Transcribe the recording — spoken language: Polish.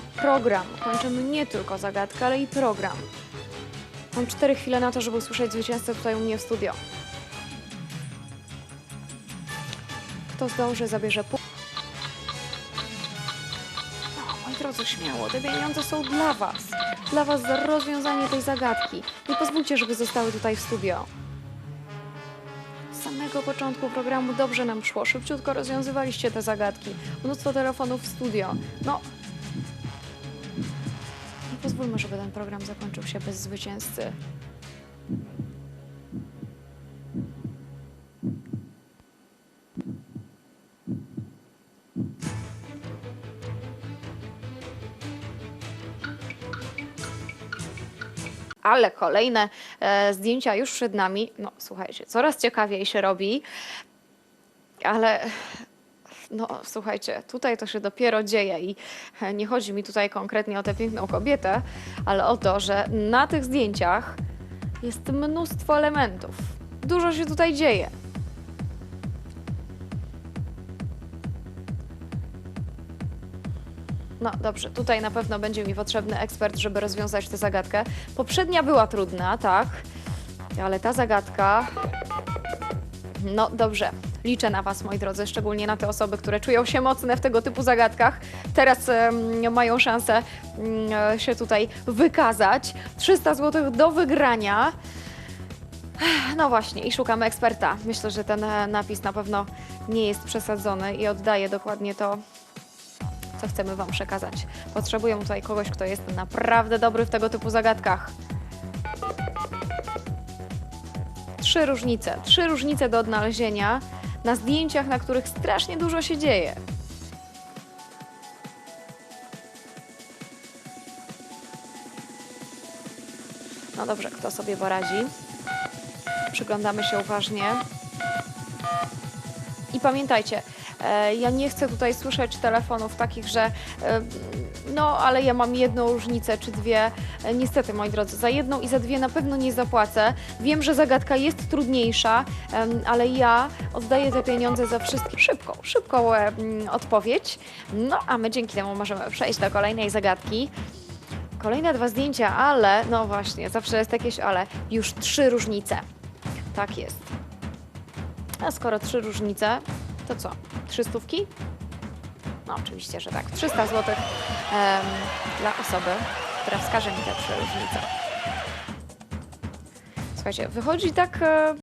program. Kończymy nie tylko zagadkę, ale i program. Mam cztery chwile na to, żeby usłyszeć zwycięzcę tutaj u mnie w studio. Kto zdąży, zabierze pół. No, moi drodzy, śmiało, te pieniądze są dla Was. Dla Was za rozwiązanie tej zagadki. Nie pozwólcie, żeby zostały tutaj w studio. Z samego początku programu dobrze nam szło. Szybciutko rozwiązywaliście te zagadki. Mnóstwo telefonów w studio. No. Pozwólmy, żeby ten program zakończył się bez zwycięzcy. Ale kolejne e, zdjęcia już przed nami. No, słuchajcie, coraz ciekawiej się robi. Ale no, słuchajcie, tutaj to się dopiero dzieje i e, nie chodzi mi tutaj konkretnie o tę piękną kobietę, ale o to, że na tych zdjęciach jest mnóstwo elementów. Dużo się tutaj dzieje. No dobrze, tutaj na pewno będzie mi potrzebny ekspert, żeby rozwiązać tę zagadkę. Poprzednia była trudna, tak, ale ta zagadka. No dobrze, liczę na Was, moi drodzy, szczególnie na te osoby, które czują się mocne w tego typu zagadkach. Teraz mają szansę mm, się tutaj wykazać. 300 zł do wygrania. No właśnie, i szukamy eksperta. Myślę, że ten e, napis na pewno nie jest przesadzony i oddaje dokładnie to, co chcemy Wam przekazać. Potrzebuję tutaj kogoś, kto jest naprawdę dobry w tego typu zagadkach. Trzy różnice, trzy różnice do odnalezienia na zdjęciach, na których strasznie dużo się dzieje. No dobrze, kto sobie poradzi? Przyglądamy się uważnie. I pamiętajcie, ja nie chcę tutaj słyszeć telefonów takich, że e, no, ale ja mam jedną różnicę czy dwie. E, Niestety, moi drodzy, za jedną i za dwie na pewno nie zapłacę. Wiem, że zagadka jest trudniejsza, ale ja oddaję te pieniądze za wszystkie. Szybką, szybką e, mm, odpowiedź. No, a my dzięki temu możemy przejść do kolejnej zagadki. Kolejne dwa zdjęcia, ale, no właśnie, zawsze jest jakieś ale. Już trzy różnice. Tak jest. A skoro trzy różnice, to co? Trzy stówki? No oczywiście, że tak. 300 zł em, dla osoby, która wskaże mi te trzy różnice. Słuchajcie, wychodzi tak e,